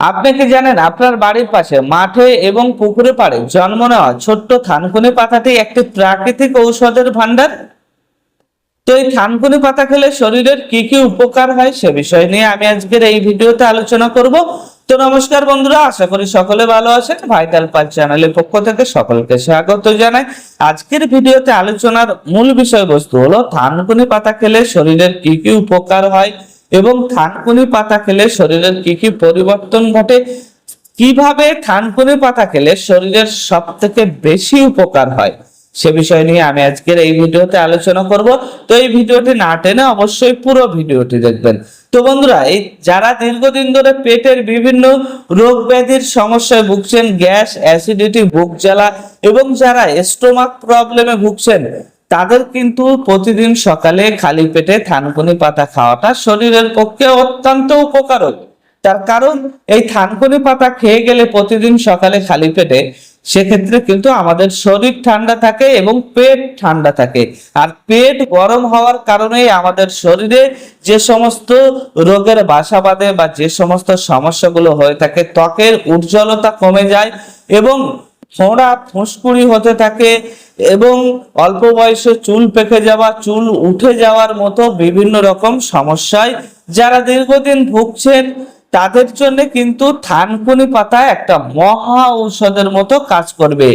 আপনি কি জানেন আপনার বাড়ির পাশে মাঠে এবং পুকুরে পাড়ে জন্ম নেওয়া ছোট্ট থানকুনি পাতাটি একটি প্রাকৃতিক ঔষধের ভান্ডার তো এই থানকুনি পাতা খেলে শরীরের কি কি উপকার হয় সে বিষয় নিয়ে আমি আজকের এই ভিডিওতে আলোচনা করব। তো নমস্কার বন্ধুরা, আশা করি সকলে ভালো আছেন। ভাইটাল পাল চ্যানেলের পক্ষ থেকে সকলকে স্বাগত জানাই। আজকের ভিডিওতে আলোচনার মূল বিষয়বস্তু হলো, থানকুনি পাতা খেলে শরীরের কি কি উপকার হয় এবং থানকুনি পাতা খেলে শরীরের কি কি পরিবর্তন ঘটে? কীভাবে থানকুনি পাতা খেলে শরীরের সব থেকে বেশি উপকার হয়? সে বিষয় নিয়ে আমি আজকের এই ভিডিওতে আলোচনা করব। তো এই ভিডিওটি না টেনে অবশ্যই পুরো ভিডিওটি দেখবেন। তো বন্ধুরা, এই যারা দীর্ঘদিন ধরে পেটের বিভিন্ন রোগ ব্যাধির সমস্যায় ভুগছেন, গ্যাস, অ্যাসিডিটি, বুক জ্বালা এবং যারা স্টোমাক প্রবলেমে ভুগছেন তাদের কিন্তু প্রতিদিন সকালে খালি পেটে থানকুনি পাতা খাওয়াটা শরীরের পক্ষে অত্যন্ত উপকারক। তার কারণ, এই থানকুনি পাতা খেয়ে গেলে প্রতিদিন সকালে খালি পেটে, সেক্ষেত্রে কিন্তু আমাদের শরীর ঠান্ডা থাকে এবং পেট ঠান্ডা থাকে। আর পেট গরম হওয়ার কারণে আমাদের শরীরে যে সমস্ত রোগের বাসা বাঁধে বা যে সমস্ত সমস্যাগুলো হয়ে থাকে, ত্বকের উজ্জ্বলতা কমে যায় এবং ফোঁড়া ফুসকুড়ি হতে থাকে এবং অল্প বয়সে চুল পেকে যাওয়া, চুল উঠে যাওয়ার মতো বিভিন্ন রকম সমস্যায় যারা দীর্ঘদিন ভুগছেন, তাদের জন্য কিন্তু থানকুনি পাতা একটা মহা ঔষধের মতো কাজ করবে।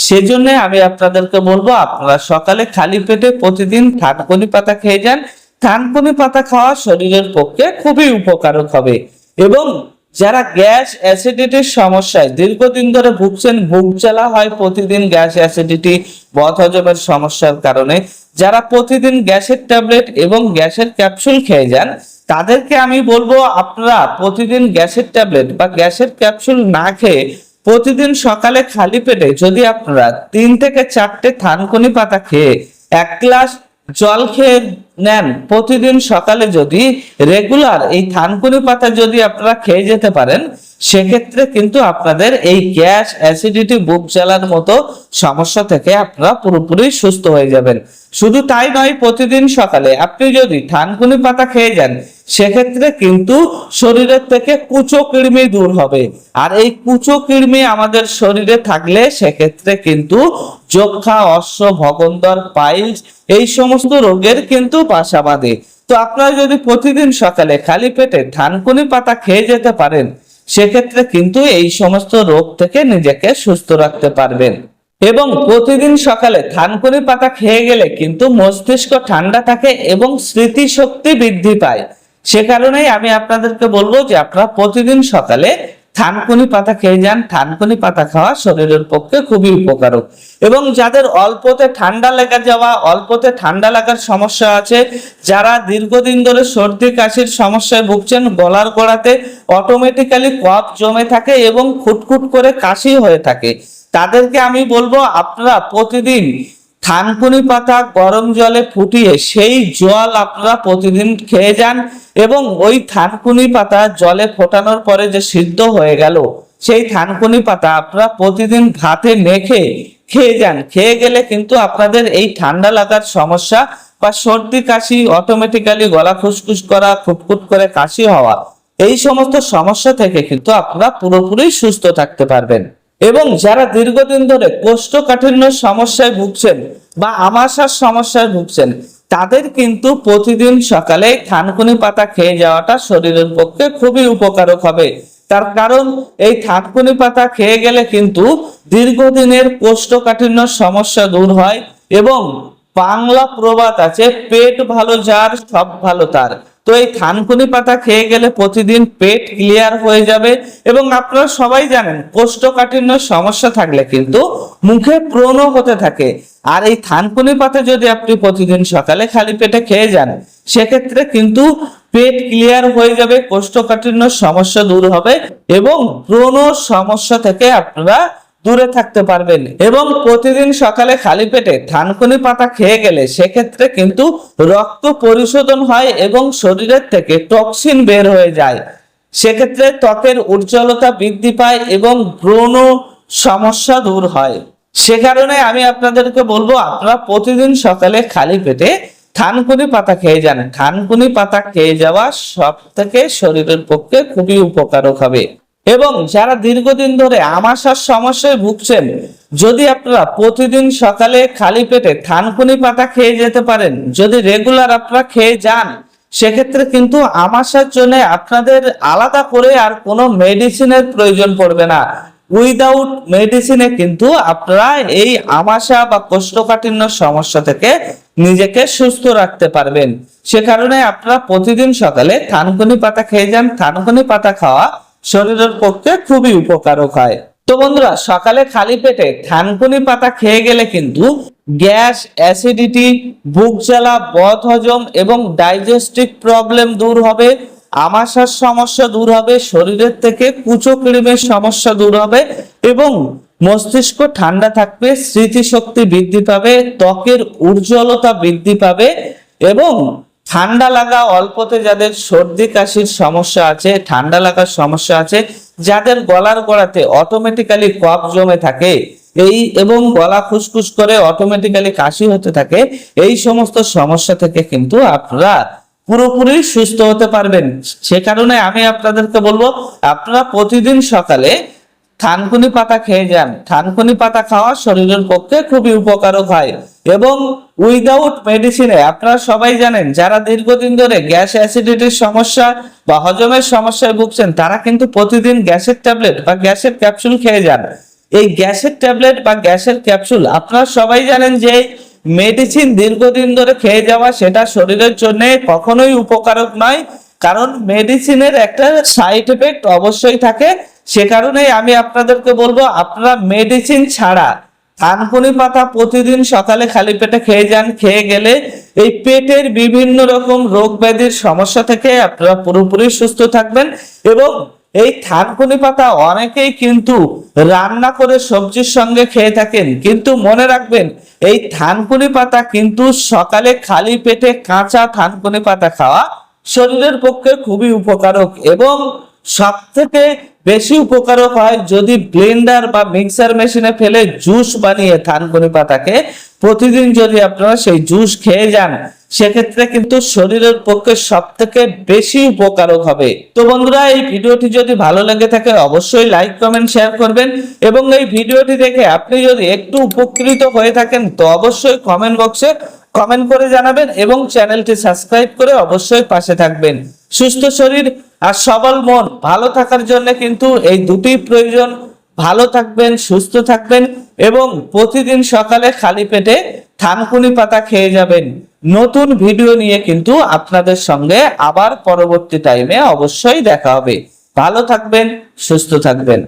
সেজন্য আমি আপনাদেরকে বলব, আপনারা সকালে খালি পেটে প্রতিদিন থানকুনি পাতা খেয়ে যান। থানকুনি পাতা খাওয়া শরীরের পক্ষে খুবই উপকারক হবে এবং যারা গ্যাস অ্যাসিডিটির সমস্যায় দীর্ঘদিন ধরে ভুগছেন বুক জ্বালা হয়, প্রতিদিন গ্যাস অ্যাসিডিটি বদ হজমের সমস্যার কারণে। যারা প্রতিদিন গ্যাসের ট্যাবলেট এবং গ্যাসের ক্যাপসুল খেয়ে যান, তাদেরকে আমি বলব, আপনারা প্রতিদিন গ্যাসের ট্যাবলেট বা গ্যাসের ক্যাপসুল না খেয়ে প্রতিদিন সকালে খালি পেটে যদি আপনারা তিন থেকে চারটে থানকুনি পাতা খেয়ে এক গ্লাস জল খেয়ে নেন। প্রতিদিন সকালে যদি রেগুলার এই থানকুনি পাতা যদি আপনারা খেয়ে যেতে পারেন, সেক্ষেত্রে কিন্তু আপনাদের এই গ্যাস অ্যাসিডিটি বুক জ্বালার মতো সমস্যা থেকে আপনারা পুরোপুরি সুস্থ হয়ে যাবেন। শুধু তাই নয়, প্রতিদিন সকালে আপনি যদি থানকুনি পাতা খেয়ে যান, সেক্ষেত্রে কিন্তু শরীরের থেকে কুচো কৃমি দূর হবে। আর এই কুচো কৃমি আমাদের শরীরে থাকলে সেক্ষেত্রে কিন্তু যক্ষা, অশ্ব, ভগন্দর, পাইলস এই সমস্ত রোগের কিন্তু বাসা বাঁধে তো আপনারা যদি প্রতিদিন সকালে খালি পেটে ধানকুনি পাতা খেয়ে যেতে পারেন, সেক্ষেত্রে কিন্তু এই সমস্ত রোগ থেকে নিজেকে সুস্থ রাখতে পারবেন। এবং প্রতিদিন সকালে থানকুনি পাতা খেয়ে গেলে কিন্তু মস্তিষ্ক ঠান্ডা থাকে এবং স্মৃতিশক্তি বৃদ্ধি পায়। সে কারণেই আমি আপনাদেরকে বলব যে আপনারা প্রতিদিন সকালে থানকুনি পাতা খেয়ে যান, থানকুনি পাতা খাওয়া শরীরের পক্ষে খুবই উপকারক। এবং যাদের অল্পতে ঠান্ডা লেগে যাওয়া, অল্পতে ঠান্ডা লাগার সমস্যা আছে, যারা দীর্ঘদিন ধরে সর্দি, কাশির সমস্যায় ভুগছেন, গলার গোড়াতে অটোমেটিক্যালি কফ জমে থাকে এবং খুটখুট করে কাশি হয়ে থাকে। তাদেরকে আমি বলব, আপনারা প্রতিদিন থানকুনি পাতা গরম জলে ফুটিয়ে সেই জল আপনারা প্রতিদিন খেয়ে যান। এবং ওই থানকুনি পাতা জলে ফোটানোর পরে যে সিদ্ধ হয়ে গেল, সেই থানকুনি পাতা আপনারা প্রতিদিন ভাতে মেখে খেয়ে যান। খেয়ে গেলে কিন্তু আপনাদের এই ঠান্ডা লাগার সমস্যা বা সর্দি, কাশি অটোমেটিক্যালি গলা খুসখুস করা খুটখুট করে কাশি হওয়া, এই সমস্ত সমস্যা থেকে কিন্তু আপনারা পুরোপুরি সুস্থ থাকতে পারবেন। এবং যারা দীর্ঘদিন ধরে কোষ্ঠকাঠিন্য সমস্যায় ভুগছেন বা আমাশার সমস্যায় ভুগছেন তাদের কিন্তু প্রতিদিন সকালে থানকুনি পাতা খেয়ে যাওয়াটা শরীরের পক্ষে খুবই উপকারক হবে। তার কারণ, এই থানকুনি পাতা খেয়ে গেলে কিন্তু দীর্ঘদিনের কোষ্ঠকাঠিন্য সমস্যা দূর হয় এবং বাংলা প্রবাদ আছে, পেট ভালো যার, সব ভালো তার। তো এই থানকুনি পাতা খেয়ে গেলে প্রতিদিন পেট ক্লিয়ার হয়ে যাবে এবং আপনারা সবাই জানেন কোষ্ঠকাঠিন্য সমস্যা থাকলে কিন্তু মুখে ব্রণ হতে থাকে। আর এই থানকুনি পাতা যদি আপনি প্রতিদিন সকালে খালি পেটে খেয়ে যান, সেক্ষেত্রে কিন্তু পেট ক্লিয়ার হয়ে যাবে, কোষ্ঠকাঠিন্য সমস্যা দূর হবে এবং ব্রণ সমস্যা থেকে আপনারা দূরে থাকতে পারবেন এবং প্রতিদিন সকালে খালি পেটে থানকুনি পাতা খেয়ে গেলে সেক্ষেত্রে কিন্তু রক্ত পরিশোধন হয় এবং শরীরের থেকে টক্সিন বের হয়ে যায়। সেক্ষেত্রে ত্বকের উজ্জ্বলতা বৃদ্ধি পায় এবং ব্রণ সমস্যা দূর হয়। সে কারণে আমি আপনাদেরকে বলব, আপনারা প্রতিদিন সকালে খালি পেটে থানকুনি পাতা খেয়ে যান। থানকুনি পাতা খেয়ে যাওয়া সব থেকে শরীরের পক্ষে খুবই উপকারক হবে। এবং যারা দীর্ঘদিন ধরে আমাশার সমস্যায় ভুগছেন, যদি আপনারা প্রতিদিন সকালে খালি পেটে থানকুনি পাতা খেয়ে যেতে পারেন, যদি রেগুলার আপনারা খেয়ে যান, সেক্ষেত্রে কিন্তু আমাশার জন্য আপনাদের আলাদা করে আর কোনো মেডিসিনের প্রয়োজন পড়বে না। উইদাউট মেডিসিনে কিন্তু আপনারা এই আমাশা বা কোষ্ঠকাঠিন্য সমস্যা থেকে নিজেকে সুস্থ রাখতে পারবেন। সে কারণে আপনারা প্রতিদিন সকালে থানকুনি পাতা খেয়ে যান, থানকুনি পাতা খাওয়া শরীরের পক্ষে খুবই উপকারক হয়। তো বন্ধুরা, সকালে খালি পেটে থানকুনি পাতা খেয়ে গেলে কিন্তু গ্যাস, অ্যাসিডিটি, বুক জ্বালা, বদ হজম এবং ডাইজেস্টিভ প্রবলেম দূর হবে আমাশার সমস্যা দূর হবে, শরীরের থেকে কুচো ক্রিমের সমস্যা দূর হবে এবং মস্তিষ্ক ঠান্ডা থাকবে, স্মৃতিশক্তি বৃদ্ধি পাবে, ত্বকের উজ্জ্বলতা বৃদ্ধি পাবে এবং ঠান্ডা লাগা অল্পতে যাদের সর্দি কাশির সমস্যা আছে, ঠান্ডা লাগার সমস্যা আছে, যাদের গলার গোড়াতে অটোমেটিক্যালি কফ জমে থাকে, এই এবং গলা খুসখুস করে অটোমেটিক্যালি কাশি হতে থাকে, এই সমস্ত সমস্যা থেকে কিন্তু আপনারা পুরোপুরি সুস্থ হতে পারবেন। সে কারণে আমি আপনাদেরকে বলব, আপনারা প্রতিদিন সকালে থানকুনি পাতা খেয়ে যান। থানকুনি পাতা খাওয়া শরীরের পক্ষে খুবই উপকারক হয়। এবং উইদাউট মেডিসিনে আপনারা সবাই জানেন, যারা দীর্ঘদিন ধরে গ্যাস অ্যাসিডিটির সমস্যা বা হজমের সমস্যায় ভুগছেন, তারা কিন্তু প্রতিদিন গ্যাসের ট্যাবলেট বা গ্যাসের ক্যাপসুল খেয়ে যান। এই গ্যাসের ট্যাবলেট বা গ্যাসের ক্যাপসুল আপনারা সবাই জানেন যে মেডিসিন দীর্ঘদিন ধরে খেয়ে যাওয়া, সেটা শরীরের জন্য কখনোই উপকারক নয়। কারণ মেডিসিনের একটা সাইড এফেক্ট অবশ্যই থাকে। সে কারণেই আমি আপনাদেরকে বলব, আপনারা মেডিসিন ছাড়া থানকুনি পাতা প্রতিদিন সকালে খালি পেটে খেয়ে যান, খেয়ে গেলে এই পেটের বিভিন্ন রকম রোগ ব্যাধির সমস্যা থেকে আপনারা পুরোপুরি সুস্থ থাকবেন এবং এই থানকুনি পাতা অনেকেই কিন্তু রান্না করে সবজির সঙ্গে খেয়ে থাকেন। কিন্তু মনে রাখবেন, এই থানকুনি পাতা কিন্তু সকালে খালি পেটে কাঁচা থানকুনি পাতা খাওয়া শরীরের পক্ষে খুবই উপকারক এবং সব থেকে বেশি উপকারক হয় যদি ব্লেন্ডার বা মিক্সার মেশিনে ফেলে জুস বানিয়ে থানকুনি পাতাকে। প্রতিদিন যদি আপনারা সেই জুস খেয়ে যান, সেক্ষেত্রে কিন্তু শরীরের পক্ষে সব থেকে বেশি উপকারক হবে। তো বন্ধুরা, এই ভিডিওটি যদি ভালো লেগে থাকে, অবশ্যই লাইক কমেন্ট শেয়ার করবেন এবং এই ভিডিওটি দেখে আপনি যদি একটু উপকৃত হয়ে থাকেন, তো অবশ্যই কমেন্ট বক্সে কমেন্ট করে জানাবেন এবং চ্যানেলটি সাবস্ক্রাইব করে অবশ্যই পাশে থাকবেন। সুস্থ শরীর আর সবল মন, ভালো থাকার জন্য কিন্তু এই দুটি প্রয়োজন। ভালো থাকবেন, সুস্থ থাকবেন এবং প্রতিদিন সকালে খালি পেটে থানকুনি পাতা খেয়ে যাবেন। নতুন ভিডিও নিয়ে কিন্তু আপনাদের সঙ্গে আবার পরবর্তী টাইমে অবশ্যই দেখা হবে। ভালো থাকবেন, সুস্থ থাকবেন।